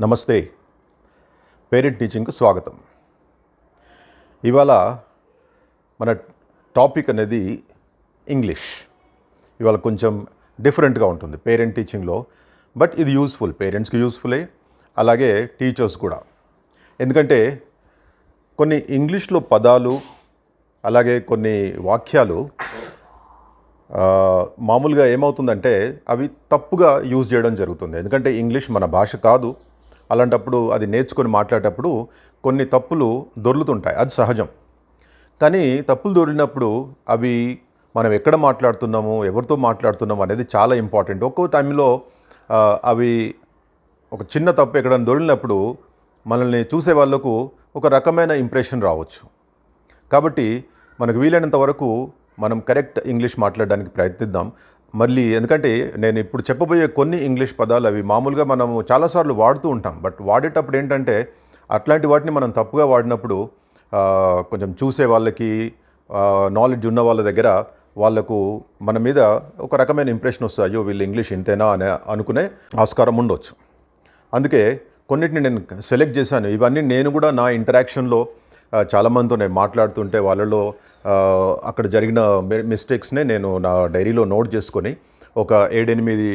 నమస్తే. పేరెంట్ టీచింగ్కు స్వాగతం. ఇవాళ మన టాపిక్ అనేది ఇంగ్లీష్. ఇవాళ కొంచెం డిఫరెంట్గా ఉంటుంది పేరెంట్ టీచింగ్లో బట్ ఇది యూస్ఫుల్ పేరెంట్స్కి యూస్ఫులే అలాగే టీచర్స్ కూడా. ఎందుకంటే కొన్ని ఇంగ్లీష్లో పదాలు అలాగే కొన్ని వాక్యాలు మామూలుగా ఏమవుతుందంటే అవి తప్పుగా యూజ్ చేయడం జరుగుతుంది. ఎందుకంటే ఇంగ్లీష్ మన భాష కాదు. అలాంటప్పుడు అది నేర్చుకొని మాట్లాడేటప్పుడు కొన్ని తప్పులు దొర్లుతుంటాయి. అది సహజం. కానీ తప్పులు దొరికినప్పుడు అవి మనం ఎక్కడ మాట్లాడుతున్నాము ఎవరితో మాట్లాడుతున్నాము అనేది చాలా ఇంపార్టెంట్. ఒక్కో టైంలో అవి ఒక చిన్న తప్పు ఎక్కడైనా దొరికినప్పుడు మనల్ని చూసే వాళ్ళకు ఒక రకమైన ఇంప్రెషన్ రావచ్చు. కాబట్టి మనకు వీలైనంత వరకు మనం కరెక్ట్ ఇంగ్లీష్ మాట్లాడడానికి ప్రయత్నిద్దాం. మళ్ళీ ఎందుకంటే నేను ఇప్పుడు చెప్పబోయే కొన్ని ఇంగ్లీష్ పదాలు అవి మామూలుగా మనము చాలాసార్లు వాడుతూ ఉంటాం. బట్ వాడేటప్పుడు ఏంటంటే అట్లాంటి వాటిని మనం తప్పుగా వాడినప్పుడు కొంచెం చూసే వాళ్ళకి నాలెడ్జ్ ఉన్న వాళ్ళ దగ్గర వాళ్ళకు మన మీద ఒక రకమైన ఇంప్రెషన్ వస్తుంది అయ్యో వీళ్ళు ఇంగ్లీష్ ఇంతేనా? అని అనుకునే ఆస్కారం ఉండొచ్చు. అందుకే కొన్నిటిని నేను సెలెక్ట్ చేశాను. ఇవన్నీ నేను కూడా నా ఇంటరాక్షన్లో చాలామందితో నేను మాట్లాడుతుంటే వాళ్ళలో అక్కడ జరిగిన మిస్టేక్స్నే నేను నా డైరీలో నోట్ చేసుకొని ఒక ఏడెనిమిది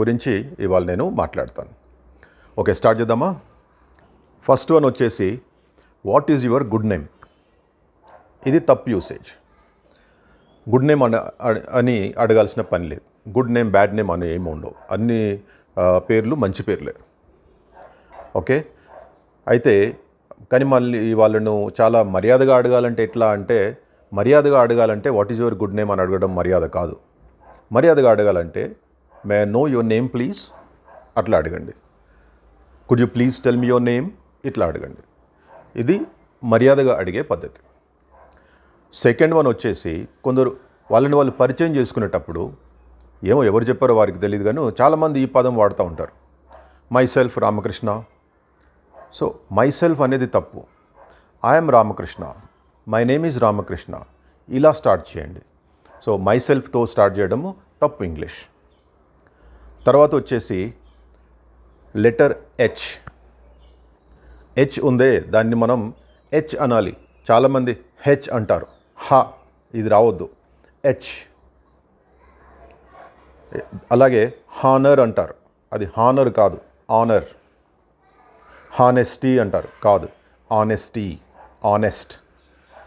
గురించి ఇవాళ నేను మాట్లాడతాను. ఓకే స్టార్ట్ చేద్దామా? ఫస్ట్ వన్ వచ్చేసి what is your good name ఇది తప్పు యూసేజ్ గుడ్ నేమ్ అన అని అడగాల్సిన పని లేదు. గుడ్ నేమ్ బ్యాడ్ నేమ్ అని ఏమి ఉండవు. అన్ని పేర్లు మంచి పేర్లే. ఓకే? అయితే కానీ మళ్ళీ వాళ్ళను చాలా మర్యాదగా అడగాలంటే ఎట్లా అంటే మర్యాదగా అడగాలంటే what is your good name అని అడగడం మర్యాద కాదు. మర్యాదగా అడగాలంటే may know your name please అట్లా అడగండి. Could you please tell me your name ఇట్లా అడగండి. ఇది మర్యాదగా అడిగే పద్ధతి. సెకండ్ వన్ వచ్చేసి కొందరు వాళ్ళని వాళ్ళు పరిచయం చేసుకునేటప్పుడు ఏమో ఎవరు చెప్పారో వారికి తెలియదు కానీ చాలామంది ఈ పదం వాడుతూ ఉంటారు. Myself Ramakrishna so myself అనేది తప్పు. I'm Ramakrishna my name is Ramakrishna ఇలా స్టార్ట్ చేయండి. సో మై సెల్ఫ్తో స్టార్ట్ చేయడము తప్పు ఇంగ్లీష్ తర్వాత వచ్చేసి లెటర్ హెచ్ హెచ్ ఉందే దాన్ని మనం హెచ్ అనాలి. చాలామంది హెచ్ అంటారు. హ ఇది రావద్దు. హెచ్ అలాగే హానర్ అంటారు. అది హానర్ కాదు ఆనర్ హానెస్టీ అంటారు. కాదు. ఆనెస్టీ. ఆనెస్ట్.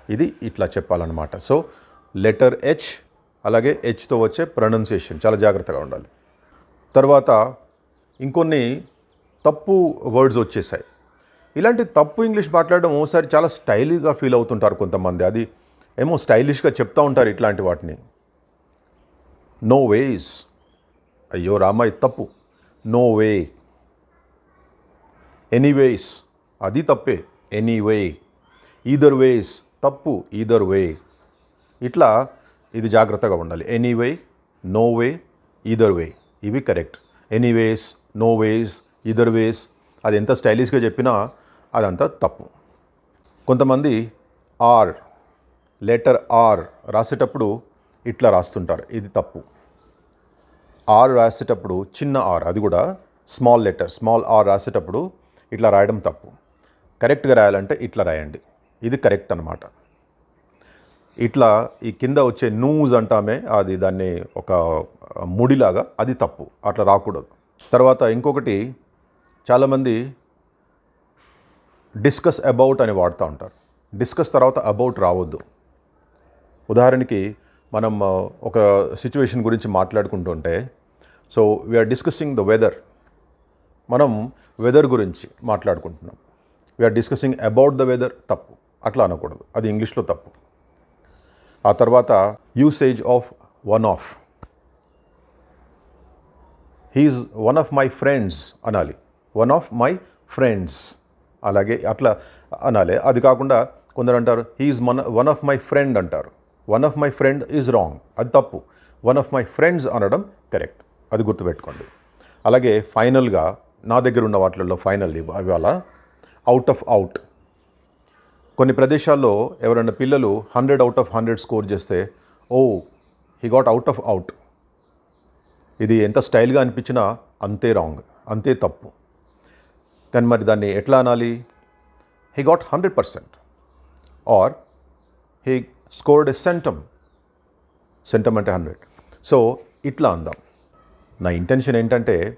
ఇది ఇట్లా చెప్పాలన్నమాట. సో లెటర్ హెచ్ అలాగే హెచ్తో వచ్చే ప్రొనౌన్సియేషన్. చాలా జాగ్రత్తగా ఉండాలి. తర్వాత ఇంకొన్ని తప్పు వర్డ్స్ వచ్చేసాయి. ఇలాంటి తప్పు ఇంగ్లీష్ మాట్లాడడం ఓసారి చాలా స్టైల్గా ఫీల్ అవుతుంటారు కొంతమంది. అది ఏమో స్టైలిష్గా చెప్తూ ఉంటారు ఇట్లాంటి వాటిని. నో వేస్ అయ్యో రామాయ్ తప్పు. నో వే ఎనీవేస్ అది తప్పే. ఎనీవే ఈదర్ వేస్ తప్పు ఈదర్ వే ఇట్లా ఇది జాగ్రత్తగా ఉండాలి. Anyway no way either way ఇవి correct. Anyways no ways either ways అది ఎంత స్టైలిష్గా చెప్పినా అదంతా తప్పు. కొంతమంది ఆర్ లెటర్ ఆర్ రాసేటప్పుడు ఇట్లా రాస్తుంటారు. ఇది తప్పు. ఆర్ రాసేటప్పుడు చిన్న ఆర్ అది కూడా స్మాల్ లెటర్ స్మాల్ ఆర్ రాసేటప్పుడు ఇట్లా రాయడం తప్పు. కరెక్ట్గా రాయాలంటే ఇట్లా రాయండి. ఇది కరెక్ట్ అనమాట ఇట్లా ఈ కింద వచ్చే నూజ్ అంటామే అది దాన్ని ఒక ముడిలాగా అది తప్పు. అట్లా రాకూడదు. తర్వాత ఇంకొకటి చాలామంది డిస్కస్ అబౌట్ అని వాడుతూ ఉంటారు. డిస్కస్ తర్వాత అబౌట్ రావద్దు. ఉదాహరణకి మనం ఒక సిచ్యువేషన్ గురించి మాట్లాడుకుంటుంటే so we're discussing the weather మనం వెదర్ గురించి మాట్లాడుకుంటున్నాం. We're discussing about the weather తప్పు. అట్లా అనకూడదు. అది ఇంగ్లీష్లో తప్పు. ఆ తర్వాత usage of one of he is one of my friends అనాలి. వన్ ఆఫ్ మై ఫ్రెండ్స్ అలాగే అట్లా అనాలి. అది కాకుండా కొందరు అంటారు హీఈస్ మన వన్ ఆఫ్ మై ఫ్రెండ్ అంటారు. One of my friend is wrong అది తప్పు. వన్ ఆఫ్ మై ఫ్రెండ్స్ అనడం కరెక్ట్ అది గుర్తుపెట్టుకోండి. అలాగే ఫైనల్గా నా దగ్గర ఉన్న వాటిల్లో ఫైనల్ ఇవాళ అవుట్ ఆఫ్ అవుట్ కొన్ని ప్రదేశాల్లో ఎవరైనా పిల్లలు hundred out of hundred score చేస్తే ఓ he got out of out ఇది ఎంత స్టైల్గా అనిపించినా అంతే రాంగ్ అంతే తప్పు. కానీ మరి దాన్ని ఎట్లా అనాలి? He got hundred percent or he scored a centum centum అంటే హండ్రెడ్ సో ఇట్లా అందాం. నా ఇంటెన్షన్ ఏంటంటే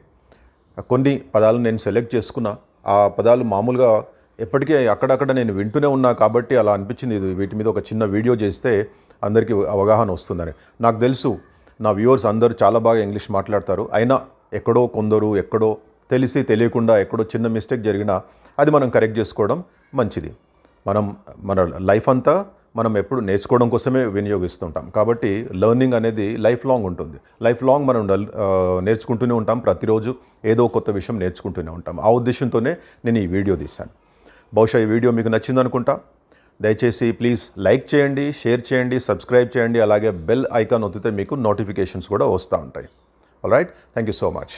కొన్ని పదాలు నేను సెలెక్ట్ చేసుకున్నా. ఆ పదాలు మామూలుగా ఎప్పటికీ అక్కడక్కడ నేను వింటూనే ఉన్నా కాబట్టి అలా అనిపించింది. ఇది వీటి మీద ఒక చిన్న వీడియో చేస్తే అందరికీ అవగాహన వస్తుందని. నాకు తెలుసు నా వ్యూవర్స్ అందరూ చాలా బాగా ఇంగ్లీష్ మాట్లాడతారు. అయినా ఎక్కడో కొందరు ఎక్కడో తెలిసి తెలియకుండా ఎక్కడో చిన్న మిస్టేక్ జరిగినా అది మనం కరెక్ట్ చేసుకోవడం మంచిది. మనం మన లైఫ్ అంతా మనం ఎప్పుడు నేర్చుకోవడం కోసమే వినియోగిస్తుంటాం. కాబట్టి లెర్నింగ్ అనేది లైఫ్ లాంగ్ ఉంటుంది. లైఫ్ లాంగ్ మనం నేర్చుకుంటూనే ఉంటాం. ప్రతిరోజు ఏదో కొత్త విషయం నేర్చుకుంటూనే ఉంటాం. ఆ ఉద్దేశంతోనే నేను ఈ వీడియో తీశాను. బహుశా ఈ వీడియో మీకు నచ్చిందనుకుంటా దయచేసి ప్లీజ్ లైక్ చేయండి షేర్ చేయండి సబ్స్క్రైబ్ చేయండి. అలాగే బెల్ ఐకాన్ ఒత్తితే మీకు నోటిఫికేషన్స్ కూడా వస్తూ ఉంటాయి. All right. Thank you so much.